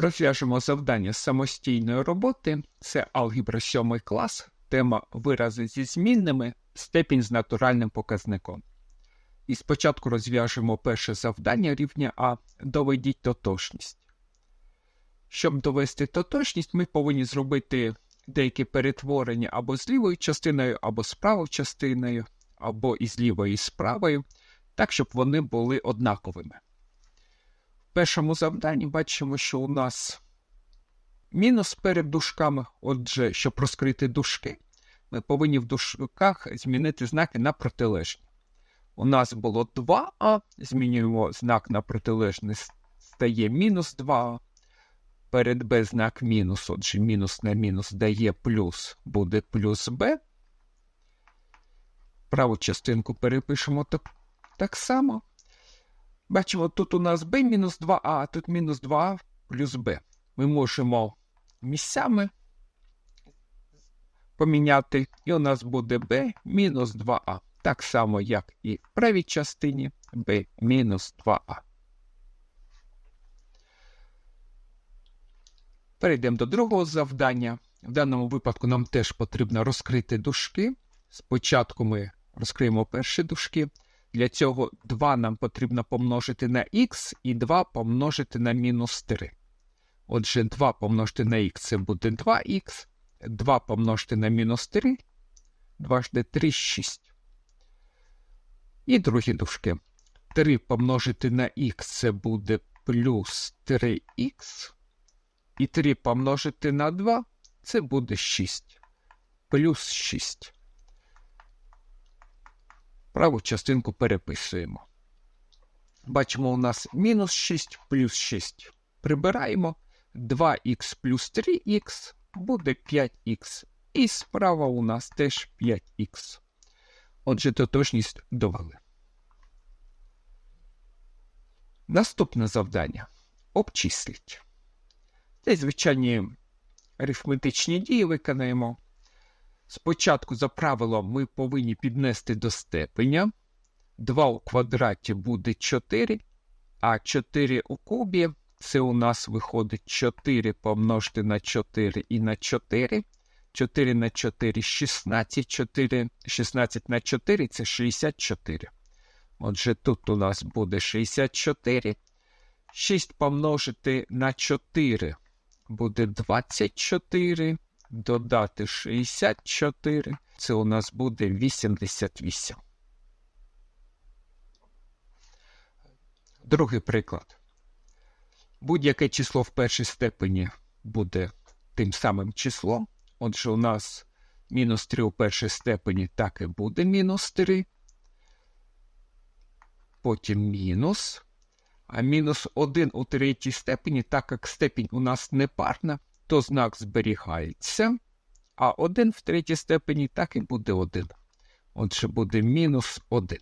Розв'яжемо завдання самостійної роботи. Це алгебра 7 клас, тема вирази зі змінними, степінь з натуральним показником. І спочатку розв'яжемо перше завдання рівня А. Доведіть тотожність. Щоб довести тотожність, ми повинні зробити деякі перетворення або з лівою частиною, або з правою частиною, або із лівою і з правою, так, щоб вони були однаковими. Першому завданні бачимо, що у нас мінус перед дужками. Отже, щоб розкрити дужки, ми повинні в дужках змінити знаки на протилежні. У нас було 2а, змінюємо знак на протилежний, стає мінус 2а. Перед b знак мінус, отже, мінус на мінус дає плюс, буде плюс b. Праву частинку перепишемо так, так само. Бачимо, тут у нас b мінус 2а, а тут мінус 2а плюс b. Ми можемо місцями поміняти, і у нас буде b мінус 2а. Так само, як і в правій частині b мінус 2а. Перейдемо до другого завдання. В даному випадку нам теж потрібно розкрити дужки. Спочатку ми розкриємо перші дужки. Для цього 2 нам потрібно помножити на х і 2 помножити на мінус 3. Отже, 2 помножити на х це буде 2х, 2 помножити на мінус 3, 2 жде 3, 6. І другі дужки. 3 помножити на х це буде плюс 3х. І 3 помножити на 2 це буде 6. Плюс 6. Праву частинку переписуємо. Бачимо, у нас мінус 6 плюс 6. Прибираємо 2х плюс 3х буде 5х. І справа у нас теж 5х. Отже, тотожність довели. Наступне завдання. Обчисліть. Це звичайні арифметичні дії виконаємо. Спочатку, за правилом, ми повинні піднести до степеня. 2 у квадраті буде 4, а 4 у кубі це у нас виходить 4 помножити на 4 і на 4. 4 на 4 16, 4, 16 на 4 це 64. Отже, тут у нас буде 64. 6 помножити на 4 буде 24 додати 64, це у нас буде 88. Другий приклад. Будь-яке число в першій степені буде тим самим числом. Отже, у нас мінус 3 у першій степені так і буде мінус 3. Потім мінус. А мінус 1 у третій степені, так як степінь у нас непарна, то знак зберігається, а 1 в третій степені так і буде 1. Отже, буде мінус 1.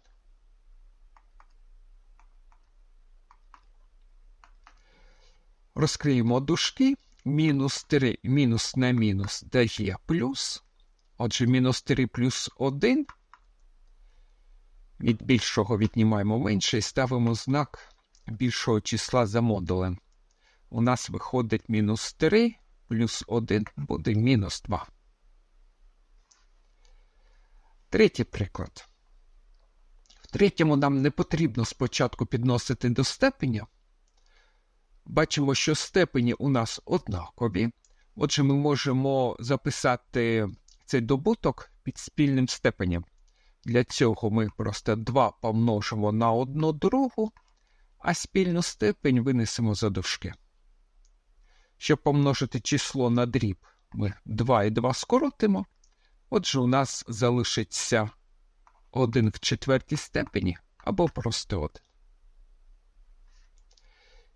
Розкриємо дужки. Мінус 3 мінус на мінус дає плюс. Отже, мінус 3 плюс 1. Від більшого віднімаємо менше і ставимо знак більшого числа за модулем. У нас виходить мінус 3 плюс 1 буде мінус 2. Третій приклад. В третьому нам не потрібно спочатку підносити до степеня. Бачимо, що степені у нас однакові. Отже, ми можемо записати цей добуток під спільним степенем. Для цього ми просто 2 помножимо на одну другу, а спільну степень винесемо за дужки. Щоб помножити число на дріб, ми 2 і 2 скоротимо. Отже, у нас залишиться 1 в четвертій степені або просто 1.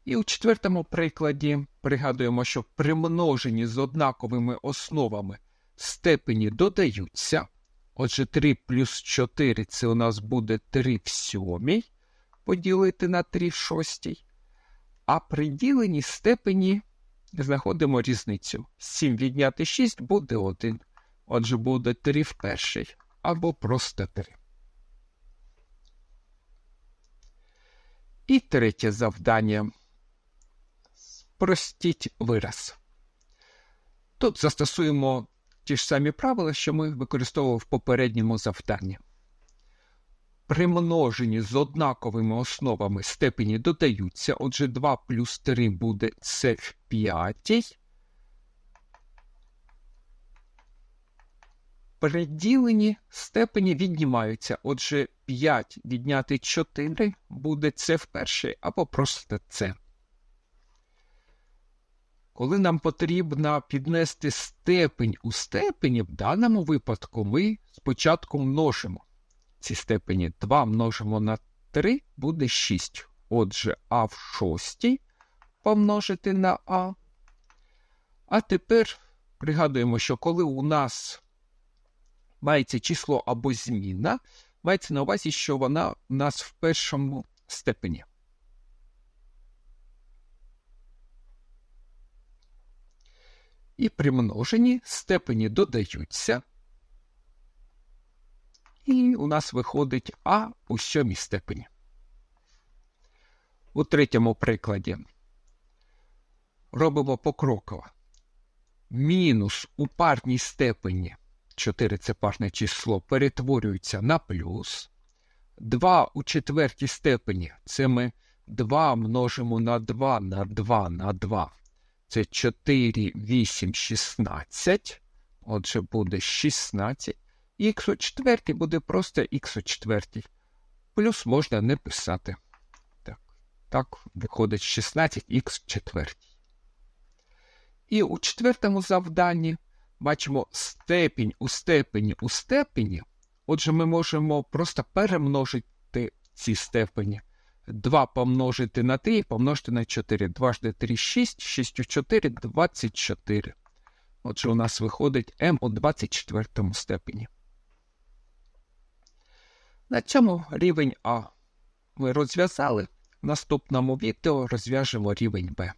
І у четвертому прикладі пригадуємо, що при множенні з однаковими основами степені додаються. Отже, 3 плюс 4 це у нас буде 3 в сьомій поділити на 3 в шостій. А при діленні степені знаходимо різницю. 7 відняти 6 буде 1. Отже, буде 3 в перший або просто 3. І третє завдання. Спростіть вираз. Тут застосуємо ті ж самі правила, що ми використовували в попередньому завданні. При множенні з однаковими основами степені додаються, отже, 2 плюс 3 буде це в п'ятій. При діленні степені віднімаються, отже, 5 відняти 4 буде це в першій або просто це. Коли нам потрібно піднести степень у степені, в даному випадку ми спочатку множимо ці степені 2 множимо на 3 буде 6. Отже, а в шостій помножити на А. А тепер пригадуємо, що коли у нас мається число або зміна, мається на увазі, що вона у нас в першому степені. І при множенні степені додаються. І у нас виходить А у сьомій степені. У третьому прикладі робимо покроково. Мінус у парній степені 4 це парне число, перетворюється на плюс. 2 у четвертій степені це ми 2 множимо на 2 на 2 на 2. Це 4, 8, 16. Отже, буде 16 х у четвертій буде просто х у четвертій. Плюс можна не писати. Так, так виходить 16х в четвертій. І у четвертому завданні бачимо степінь у степені у степені. Отже, ми можемо просто перемножити ці степені. 2 помножити на 3 помножити на 4. 2 жди 3 6, 6 у 4 24. Отже, у нас виходить m у 24 степені. На цьому рівень А ми розв'язали. В наступному відео розв'яжемо рівень Б.